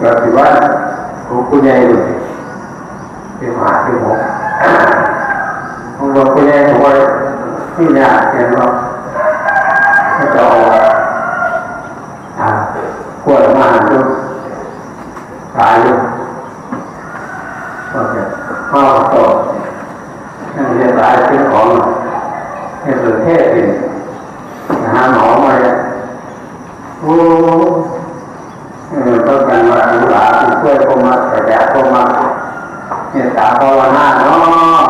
ก็ถือว่าของคุณยายอยู่ที่หาที่หกของหลวงคุณยายบอกว่าที่ยากเห็นว่าถ้าจะเอาอ่ากล้วยมาหันดูตายอยู่ก็จะข้าวโตนั่นเรียนตายเป็นของให้ประเทศเป็นหาหมอมาเลยโอ้เออต้องการว่าหนูหลาเป็นช่วยพวกมาแต่แดดพวกมาเนี่ยตาภาวนาเนาะ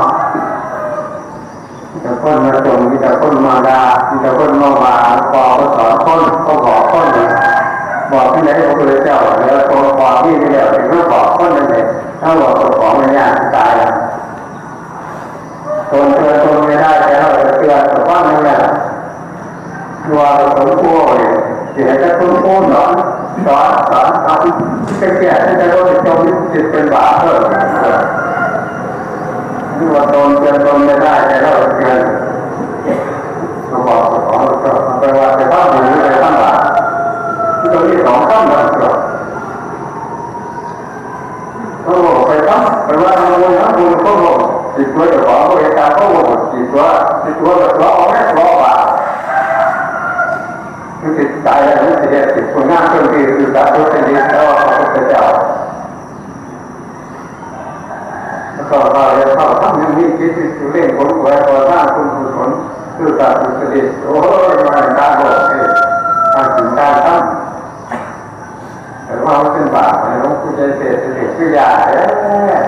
มีแต่คนมาจมมีแต่คนมาดามีแต่คนมาว่าปอก็สอนคนก็บอกคนเลยบอกที่ไหนพระพุทธเจ้าแล้วตัวบอกที่ไม่ได้ถึงก็บอกคนนั่นเองถ้าบอกตัวของมันยากตายแล้วตนเตือนตนไม่ได้แต่เราจะเตือนแต่ว่าไม่ได้ตัวสมควรเนี่ยเสียจะคุ้นคุ้นเนาะสอนสอนทำแก่ๆที่จะรู้จมจิตเป็นบาปเพิ่มนี่ว่าตนเตือนตนไม่ได้แต่เราเตือนเราบอกของเราไปว่าไปบ้านหรือไปบ้านบาปที่ตรงนี้สองข้ามกันเกิดเขาบอกไปบ้านไปว่าทำบุญทำบุญเขาบอกจิตตัวจะบอกว่าเหตุการณ์เขาบอกจิตตัวจิตตัวจะร้องแม่ร้อง ตายอจิตใจแล้วนี่จะจิตคุณงามเครื่องดีคือการพุทธนิสแล้วพระพุทธเจ้าแล้วก็เราเข้าทำอย่างนี้คิดที่เล่นผลไว้พอสร้างคุณกุศลคือการพุทธนิสโอ้ยมาตาโลกเองทำถึงการทำแต่ว่าเป็นบาปนะหลวงปู่ใจเสด็จเด็กคือยาเอ๊ะ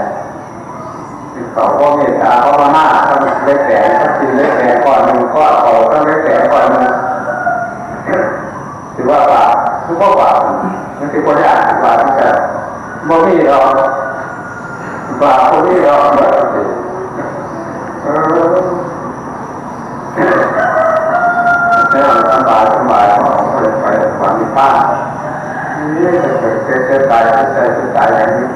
ติดต่อพ่อเมตตาพ่อมาหน้าทำเล็กแสงทำกินเล็กแสงก่อนหนึ่งก้อนโตทำเล็กแสงก่อนหนึ่ง ถือว่าบาปคือว่าบาปมันคือคนยากบาปที่จะบ่มีเราบาปบ่มีเราเหมือนกันเออแล้วสบายสบายของคนไปความมีป้า นี่จะเกิดเกิดเกิดตายเกิดตายอย่างนี้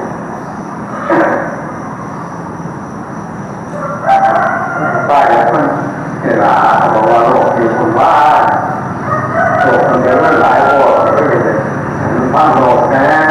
ป้าอย่างมันเวลาบอกว่าโลกมีคนว่าโลกมันเดินหลายโลกเลยมันฟังโลกนะ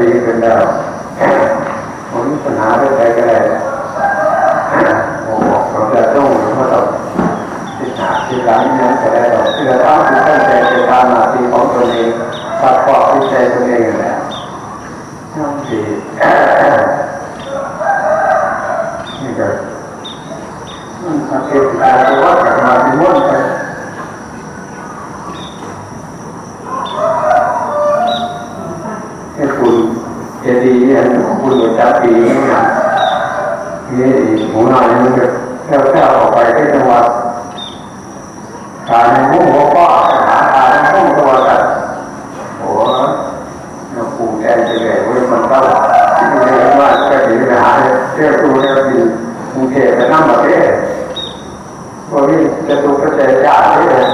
ดีขึ้นแล้วผมมีปัญหาด้วยใจก็ได้โอ้โหเราจะต้องหรือว่าเราทิศหาทิศหลังนี้นจะได้เราเชื่อตั้งตั้งใจในการหน้าที่ของตนเองสักปอกที่ใจตนเองแหละน้งดีนี่ก็มันสังเกตการว่าจากมาที่ม้วนไป ทศนั่งประเทศพวกนี้จะตุกกระจายญาติเลย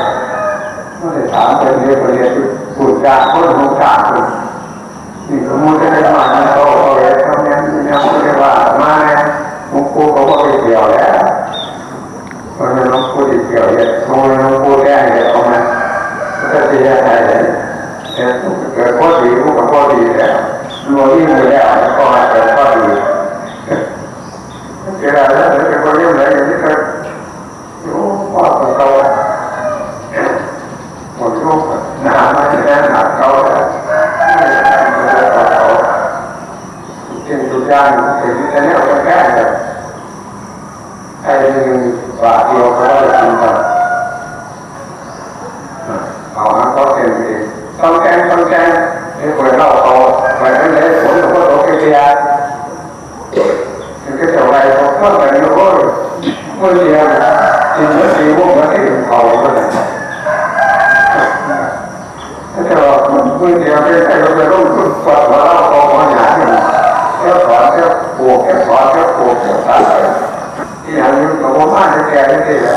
ไม่ได้ถามเป็นเรียนเรียนบุตราติคนของญาตินี่สมมติจะได้มาแล้วโอ้ยทำเนี้ยนี่ยไม่ได้ว่ามาเนี่ยหลวเขาก็ไปเกี่ยวแล้วตอนนั้นหลวงปู่ไปเกี่ยวเนี่ยโอ้ยหลวงปู่แก้เนี่ยเอามาก็จะแยกได้เลยแต่เกิดข้อดีก็บอดีแล้วรัวยิ่งเลยแล้ว แจ้งนี่เปิดเล่าเขาไปิดไม่ได้ผลของพระสงฆ์กิริยถึงจะเำอะไรเขาก็แต่ยกโอ้ยเมื่อเรียจริงแล้วสีม่วงแก่ถึงเขาก็จะเมื่อเรียนไม่ใช่เราไปร่วมรุ่นกว่าเล่าเขาเขาาเนี่แค่สอนแค่ปวกแค่สอนแค่ปวกแค่ตายที่อย่างนี้เราบ้านแก่ได้เลย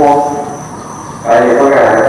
mua tại vì có gà